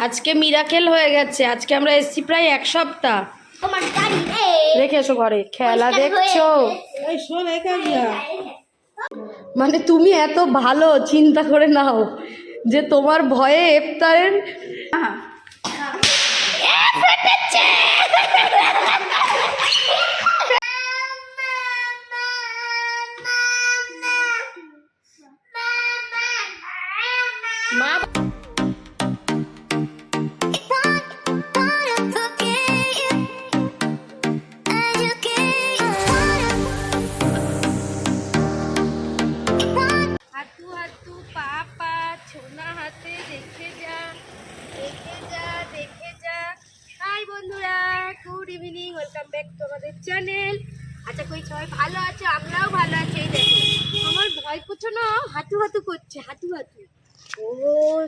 আজকে মিরাকেল হয়ে গেছে আজকে আমরা এসছি প্রায় এক সপ্তাহ তোমার রেখে এসো ঘরে খেলা দেখছ মানে তুমি এত ভালো চিন্তা করে নাও যে তোমার ভয়ে ইফতারের মা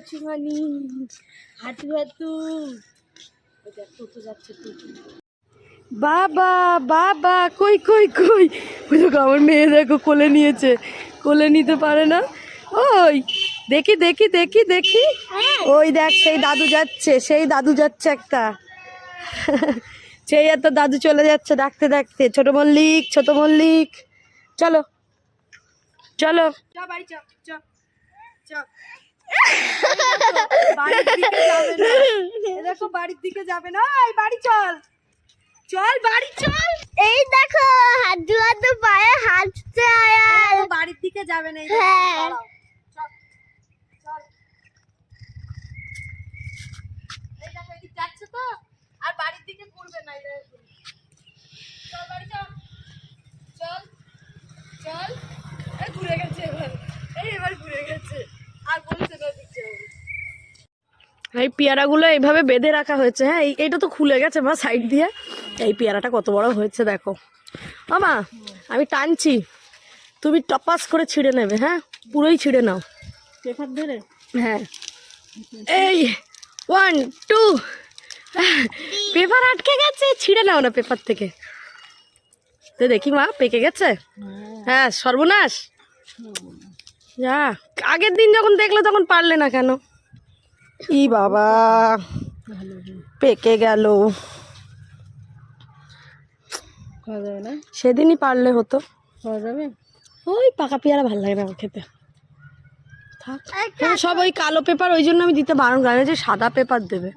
চুমানি হাতু হাতু দেখ যাচ্ছে তো বাবা বাবা কই কই কই? ওই দেখো আমার মেয়ে দেখো কোলে নিয়েছে। কোলে নিতে পারে না? ওই দেখি দেখি দেখি দেখি। ওই দেখ সেই দাদু যাচ্ছে সেই দাদু যাচ্ছে একটা। সেই একটা দাদু চলে যাচ্ছে ডাকতে ডাকতে ছোট মল্লিক ছোট মল্লিক। চলো চলো। বাড়ি চ চ চ। বাড়ির দিকে যাবে না। দেখো বাড়ির দিকে যাবে না। এই বাড়ি চল। চল বাড়ি চল। এই দেখো হাঁটু হাঁটু পায়ে হাঁটছে আয়ার ও বাড়ির দিকে যাবে না। হ্যাঁ। যাচ্ছে তো। আর বাড়ির দিকে ঘুরবে না চল বাড়ি চল। চল চল। ঘুরে গেছে এবার। এই এবার ঘুরে গেছে আর বলছে না দিচ্ছে এই পেয়ারাগুলো এইভাবে বেঁধে রাখা হয়েছে হ্যাঁ? এই- এইটা তো খুলে গেছে মা সাইড দিয়ে। এই পেয়ারাটা কত বড় হয়েছে দেখো। মামা আমি টানছি। তুমি টপাস করে ছিঁড়ে নেবে হ্যাঁ? পুরোই ছিঁড়ে নাও। পেপার ধরে? হ্যাঁ। এই ওয়ান টু পেপার আটকে গেছে ছিঁড়ে নাও না পেপার থেকে। তো দেখি মা পেকে গেছে? হ্যাঁ সর্বনাশ। যা আগের দিন যখন দেখলে তখন পারলে না কেন? ই বাবা পেকে গেল। না? সেদিনই পারলে হতো। খাওয়া যাবে? ওই পাকা পেয়ারা ভালো লাগে না আমার খেতে। থাক। হ্যাঁ, সব ওই কালো পেপার ওই জন্য আমি দিতে বারণ করি যে সাদা পেপার দেবে।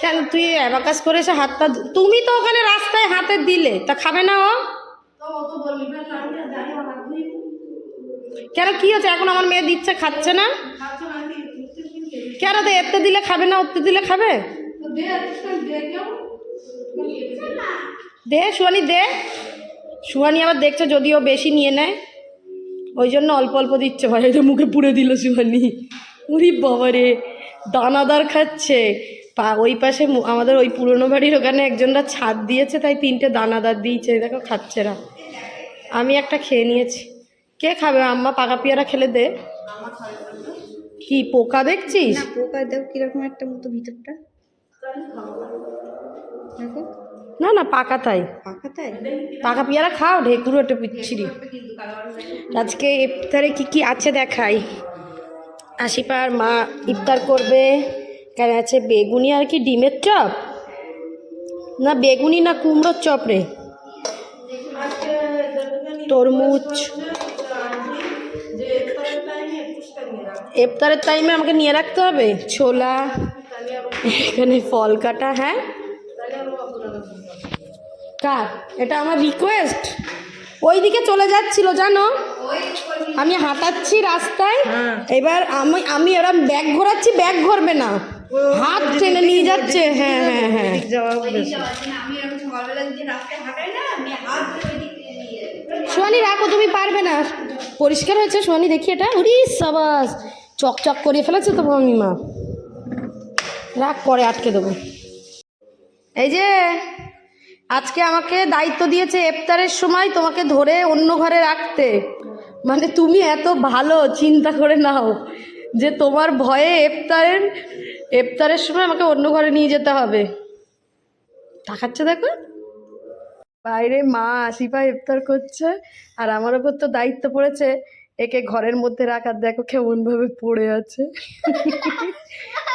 কেন তুই অ্যাবাকাস করে এসে হাত পা তুমি তো ওখানে রাস্তায় হাতে দিলে তা খাবে না ও? কেন কি হচ্ছে? এখন আমার মেয়ে দিচ্ছে, খাচ্ছে না? কেন তো এতে দিলে খাবে না, ওতে দিলে খাবে? দে সুয়ানি দে। সুয়ানি আবার দেখছে, যদিও বেশি নিয়ে নেয়। ওই জন্য অল্প অল্প দিচ্ছে। ভাই, এটা মুখে পুড়ে দিল সুহানি। উরি বাবা রে, দানাদার খাচ্ছে। পা, ওই পাশে আমাদের ওই পুরনো বাড়ির ওখানে একজনরা ছাদ দিয়েছে, তাই তিনটে দানাদার দিয়েছে। দেখো, খাচ্ছে না। আমি একটা খেয়ে নিয়েছি। কে খাবে? আম্মা পাকা পেয়ারা খেলে দে। কি পোকা দেখছিস? পোকা দেও কীরকম একটা মতো ভিতরটা। না না পাকা তাই। পাকা তাই? পাকা পেয়ারা খাও ঢেকুরো একটা পিচ্ছিরি। আজকে ইফতারে কি কি আছে দেখাই? আশিপার মা ইফতার করবে। কেন আছে বেগুনি আর কি ডিমের চপ? না বেগুনি না কুমড়োর চপ রে? তরমুজ। ইফতারের টাইমে আমাকে নিয়ে রাখতে হবে? ছোলা এখানে ফল কাটা হ্যাঁ? কার? এটা আমার রিকোয়েস্ট ওই দিকে চলে যাচ্ছিল জানো? আমি হাঁটাচ্ছি রাস্তায়। এবার আমি আমি এরম ব্যাগ ঘোরাচ্ছি ব্যাগ ঘরবে না। হাত টেনে নিয়ে যাচ্ছে। হ্যাঁ হ্যাঁ হ্যাঁ। যাওয়া সোয়ানি রাখো তুমি পারবে না। পরিষ্কার হয়েছে সোয়ানি দেখি এটা। উরি সাবাস। চকচক করে ফেলেছে তো মা রাখ, পরে আটকে দেবো। এই যে, আজকে আমাকে দায়িত্ব দিয়েছে ইফতারের সময় তোমাকে ধরে অন্য ঘরে রাখতে। মানে তুমি এত ভালো, চিন্তা করে নাও যে তোমার ভয়ে এফতারের এফতারের সময় আমাকে অন্য ঘরে নিয়ে যেতে হবে। তাকাচ্ছে দেখো। বাইরে মা আসিফা ইফতার করছে আর আমার ওপর তো দায়িত্ব পড়েছে একে ঘরের মধ্যে রাখার দেখো কেমন ভাবে পড়ে আছে।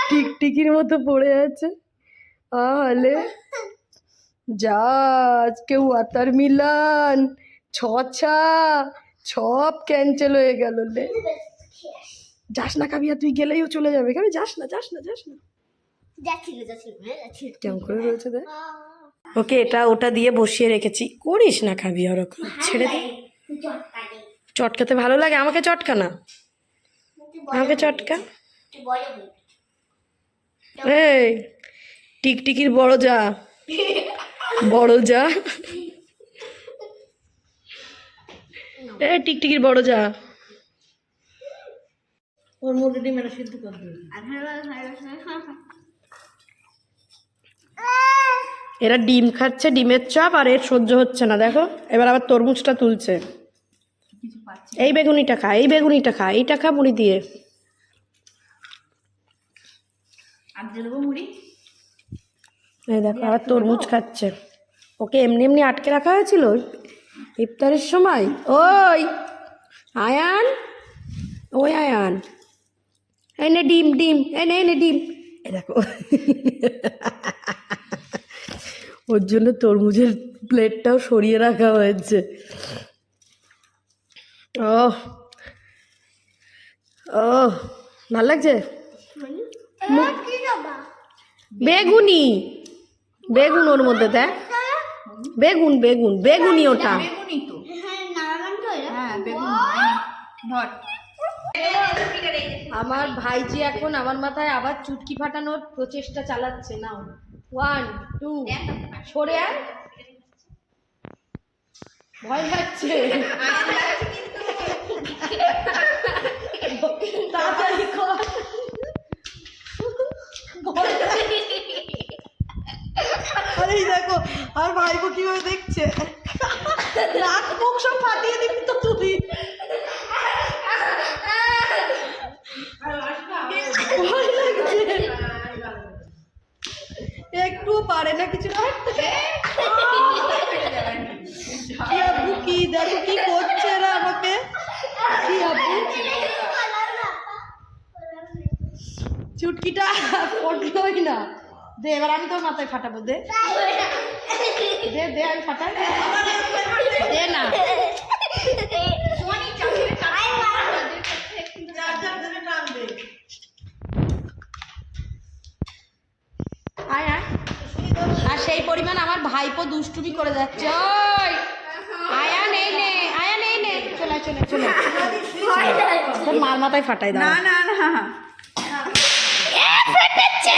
টিকটিকির মতো পড়ে আছে। তাহলে যা আজকে ওয়াটার মিলান ছছা সব ক্যান্সেল হয়ে গেল লে। যাস না কাবিয়া তুই গেলেই ও চলে যাবে। কাবি যাস না যাস না যাস না। হ্যাঁ, কেমন করে রয়েছে দেখ। ওকে এটা ওটা দিয়ে বসিয়ে রেখেছি। করিস না খাবি ওরকম ছেড়ে দে। চটকাতে ভালো লাগে? আমাকে চটকা না। আমাকে চটকা। এই টিকটিকির বড় যা। বড় যা। এ টিকটিকির বড় যা। ওর মধ্যে ডিমের সিদ্ধ করে এরা ডিম খাচ্ছে ডিমের চাপ আর এর সহ্য হচ্ছে না দেখো। এবার আবার তরমুজটা তুলছে। এই বেগুনিটা খা এই বেগুনিটা খা এইটা খা মুড়ি দিয়ে। এই দেখো আবার তরমুজ খাচ্ছে। ওকে এমনি এমনি আটকে রাখা হয়েছিল? ইফতারের সময়? ওই আয়ান ওই আয়ান। এই নে ডিম ডিম এই নে এই ডিম। এই দেখো। ওর জন্য তরমুজের প্লেটটাও সরিয়ে রাখা হয়েছে। ও ও ভালো লাগছে? বেগুনি। বেগুন ওর মধ্যে দেখ। বেগুন বেগুন বেগুনি ওটা। হ্যাঁ আমার ভাইজি এখন আমার মাথায় আবার চুটকি ফাটানোর প্রচেষ্টা চালাচ্ছে নাও। ওয়ান টু সরে আয়। ভয় লাগছে। তাড়াতাড়ি কর। আরে দেখো, আর ভাইপো কীভাবে দেখছে? নাক মুখ সব ফাটিয়ে দিবি তো তুই ভয় লাগছে একটু পারে না, কিছু করতে কি আপু কি দেখো, কি করছে এরা আমাকে? কি আপু চুটকিটা পড়লোই না। দে, এবার আমি তোর মাথায় ফাটাবো, দে। দে দে, আমি ফাটাই। দে না আয় আয় আর সেই পরিমাণ আমার ভাইপো দুষ্টুমি করে যাচ্ছে। ওই! আয়া নেই নে আয়া নেই নে। চলে চলে চলে। তোর মার মাথায় ফাটাই দাও। না না না। ফেটেছে!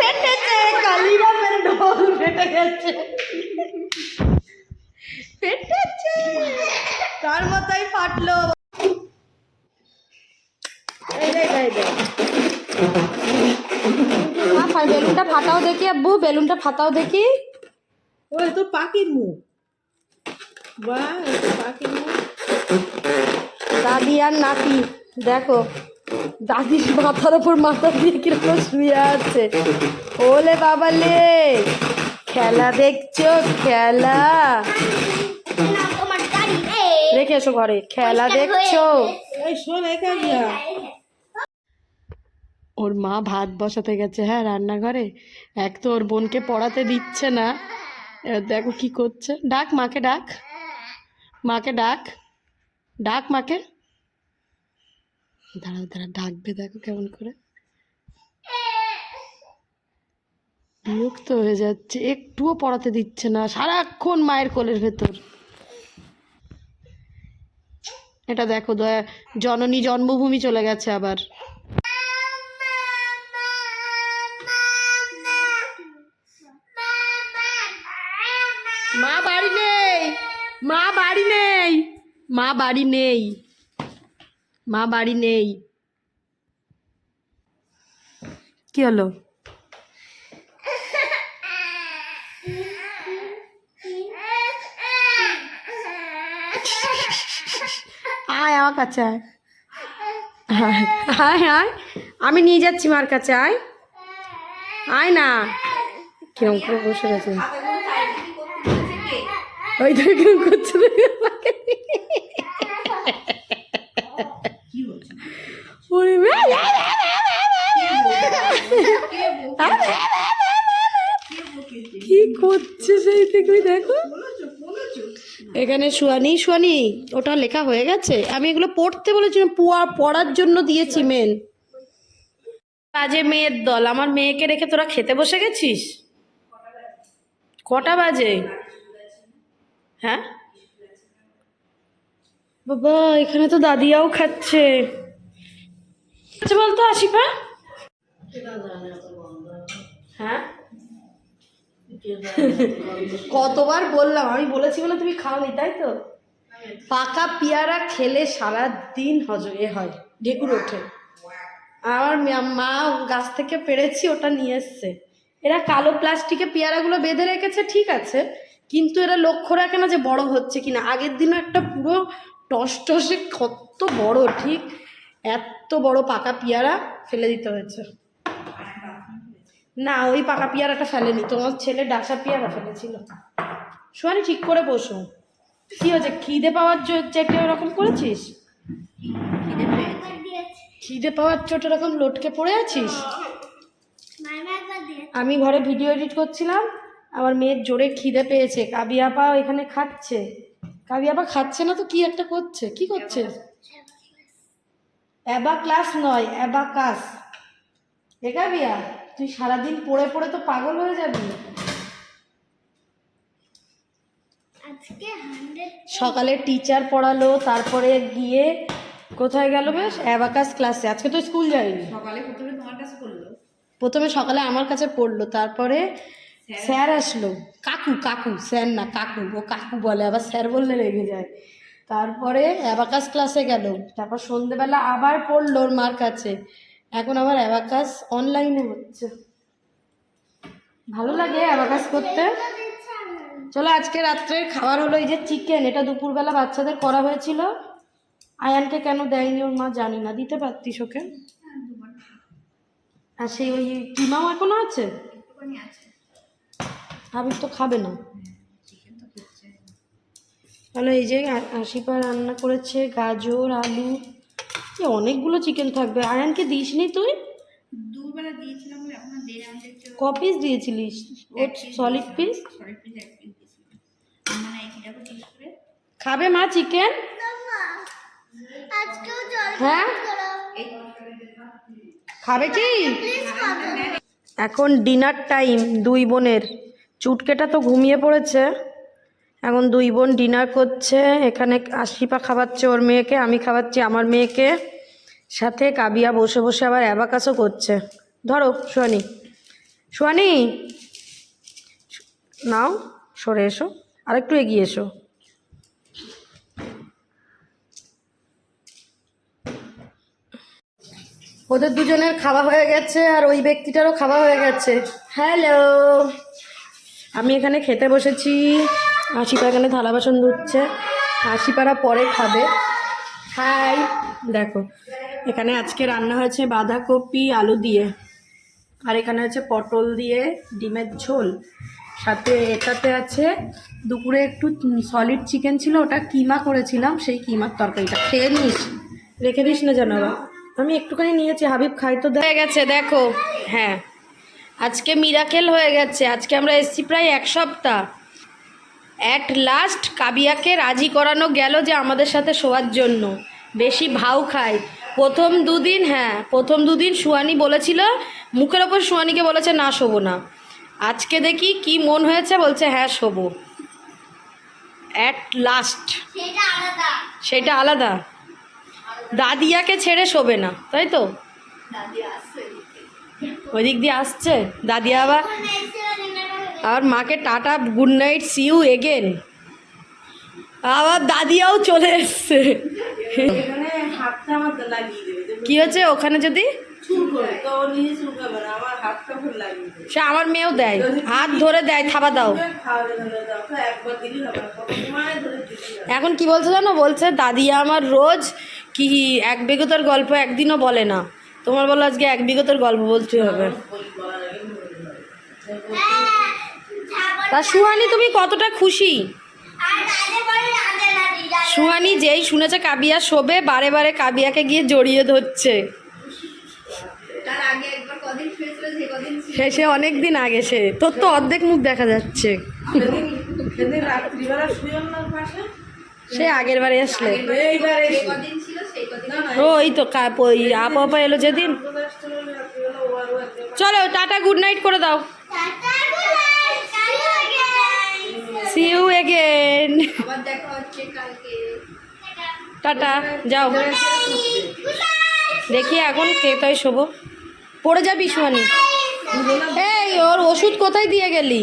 ফেটেছে কালিরা মেরে ঢোল ফেটে গেছে। ফেটেছে। তার মাথায় ফাটলো? এই এই। ফা- বেলুনটা ফাটাও দেখি আব্বু বেলুনটা ফাটাও দেখি। ওই তো পাখির মুখ। বাহ পাখির মুখ। দাদি আর নাতি দেখো দাদির মাথার ওপর মাথা দিয়ে কীরকম শুয়ে আছে। ওলে বাবালে খেলা দেখছ খেলা। রেখে এসো ঘরে খেলা দেখছ। শোন এখানে। ওর মা ভাত বসাতে গেছে হ্যাঁ রান্নাঘরে। এক তো ওর বোনকে পড়াতে দিচ্ছে না। এবার দেখো কি করছে। ডাক, মাকে ডাক। মাকে ডাক। ডাক, মাকে। দাঁড়াও দাঁড়া ডাকবে দেখো কেমন করে। বিরক্ত হয়ে যাচ্ছে। একটুও পড়াতে দিচ্ছে না। সারাক্ষণ মায়ের কোলের ভেতর। এটা দেখো, দয়া জননী জন্মভূমি চলে গেছে আবার। মা বাড়ি নেই। মা বাড়ি নেই। কি হলো? আয় আমার কাছে আয়। আয় আয় আমি নিয়ে যাচ্ছি মার কাছে, আয়। আয় না। কিরম করে বসে গেছে ওই তো কেউ করছে। ওরে মা- কি করছে সেই থেকে দেখো। এখানে সুয়ানি সুয়ানি ওটা লেখা হয়ে গেছে। আমি এগুলো পড়তে বলেছিলাম, পুয়া পড়ার জন্য দিয়েছি মেন বাজে মেয়ের দল। আমার মেয়েকে রেখে তোরা খেতে বসে গেছিস? কটা বাজে? হ্যাঁ? বাবা, এখানে তো দাদিয়াও খাচ্ছে। আচ্ছা বলতো আসিফা হ্যাঁ? কতবার বললাম, আমি বলেছি বলে তুমি খাওনি, তাই তো? পাকা পেয়ারা খেলে সারা দিন এ হয়, ঢেকুর ওঠে। আমার মা- মা গাছ থেকে পেরেছি, ওটা নিয়ে এসছে। এরা কালো প্লাস্টিকে পেয়ারাগুলো বেঁধে রেখেছে, ঠিক আছে, কিন্তু এরা লক্ষ্য রাখে না যে বড় হচ্ছে কিনা। আগের দিনও একটা পুরো টস টসে কত বড়, ঠিক? এত বড় পাকা পেয়ারা ফেলে দিতে হয়েছে। না ওই পাকা পেয়ারাটা ফেলেনি তোমার ছেলে ডাসা পেয়ারা ফেলেছিল। শোয়ানি ঠিক করে বসো। কি হয়েছে? খিদে পাওয়ার চেটে ওরকম করেছিস? খিদে পাওয়ার চোট এরকম লটকে পড়ে আছিস? আমি ঘরে ভিডিও এডিট করছিলাম আমার মেয়ের জোরে খিদে পেয়েছে। কাবিয়াপা এখানে খাচ্ছে। কাবিয়াপা খাচ্ছে না তো কি একটা করছে? কি করছে? অ্যাবা ক্লাস নয় অ্যাবা কাস। একাবিয়া তুই সারাদিন পড়ে পড়ে তো পাগল হয়ে যাবি। সকালে টিচার পড়ালো তারপরে গিয়ে কোথায় গেল বেশ? অ্যাবাকাস ক্লাসে আজকে তো স্কুল যায়নি। সকালে প্রথমে তোমার কাছে করল প্রথমে সকালে আমার কাছে পড়ল তারপরে স্যার আসলো। কাকু কাকু স্যার না কাকু ও কাকু বলে আবার স্যার বললে রেগে যায়। তারপরে অ্যাবাকাস ক্লাসে গেল। তারপর সন্ধেবেলা আবার পড়ল ওর মার কাছে। এখন আবার অ্যাবাকাস অনলাইনে হচ্ছে। ভালো লাগে অ্যাবাকাস করতে। চলো আজকে রাত্রে খাবার হলো এই যে চিকেন এটা দুপুরবেলা বাচ্চাদের করা হয়েছিল। আয়ানকে কেন দেয়নি ওর মা জানি না। দিতে পারতিস ওকে? আর সেই ওই কিমাও এখনও আছে? হাবিব তো খাবে না। তাহলে এই যে আশিপা রান্না করেছে গাজর আলু এ অনেকগুলো চিকেন থাকবে। আয়ানকে দিসনি তুই? দুবেলা দিয়েছিলাম এখন ক পিস দিয়েছিলিস? ও সলিড পিস খাবে মা চিকেন হ্যাঁ? খাবে কি? এখন ডিনার টাইম দুই বোনের। চুটকেটা তো ঘুমিয়ে পড়েছে। এখন দুই বোন ডিনার করছে, এখানে আশিপা খাওয়াচ্ছে ওর মেয়েকে, আমি খাওয়াচ্ছি আমার মেয়েকে। সাথে কাবিয়া বসে বসে আবার অ্যাবাকাসও করছে। ধরো সোয়ানি সোয়ানি নাও, সরে এসো। আর একটু এগিয়ে এসো। ওদের দুজনের খাওয়া হয়ে গেছে আর ওই ব্যক্তিটারও খাওয়া হয়ে গেছে। হ্যালো! আমি এখানে খেতে বসেছি। আশিপা এখানে থালা বাসন ধুচ্ছে। আশিপাড়া পরে খাবে। হাই, দেখো, এখানে আজকে রান্না হয়েছে বাঁধাকপি, আলু দিয়ে। আর এখানে হচ্ছে পটল দিয়ে ডিমের ঝোল। সাথে এটাতে আছে দুপুরে একটু সলিড চিকেন ছিল, ওটা কিমা করেছিলাম, সেই কিমার তরকারিটা। খেয়ে নিস। রেখে দিস না জানাবা আমি একটুখানি নিয়েছি, হাবিব খাই তো হয়ে গেছে, দেখো। হ্যাঁ। আজকে মিরাকেল হয়ে গেছে। আজকে আমরা এসছি প্রায় এক সপ্তাহ। অ্যাট লাস্ট কাবিয়াকে রাজি করানো গেল যে আমাদের সাথে শোয়ার জন্য। বেশি ভাও খায়। প্রথম দুদিন হ্যাঁ প্রথম দুদিন সুয়ানি বলেছিল মুখের ওপর সুয়ানিকে বলেছে না শোবো না। আজকে দেখি কি মন হয়েছে বলছে হ্যাঁ শোবো। অ্যাট লাস্ট সেটা আলাদা। সেটা আলাদা। দাদিয়াকে ছেড়ে শোবে না তাই তো? ওই দিক দিয়ে আসছে। দাদিয়া আবার এখন এসে ডিনারটা হয়ে গেছে। আর মাকে tata good night see you again আবার দাদিয়াও চলে এসছে। কি হচ্ছে ওখানে যদি? সে আমার মেয়েও দেয়। হাত ধরে দেয় থাবা দাও। এখন কি বলছে জানো? বলছে দাদিয়া আমার রোজ কি এক বিগতর গল্প একদিনও বলে না। তোমার বলো আজকে এক বিগতর গল্প বলতে হবে। তা সুহানি তুমি কতটা খুশি? সুহানি যেই শুনেছে কাবিয়া শোবে বারে বারে কাবিয়াকে গিয়ে জড়িয়ে ধরছে। সে সে অনেক দিন আগে সে তোর তো অর্ধেক মুখ দেখা যাচ্ছে। সে আগের বারে আসলে। ও ওই তো কা- ওই আপা আপা এলো যেদিন। চলো টাটা গুড নাইট করে দাও। সি ইউ এগেন টাটা যাও। দেখি এখন কে তাই শোবো। পড়ে যাবি সুহানি এই ওর ওষুধ কোথায় দিয়ে গেলি?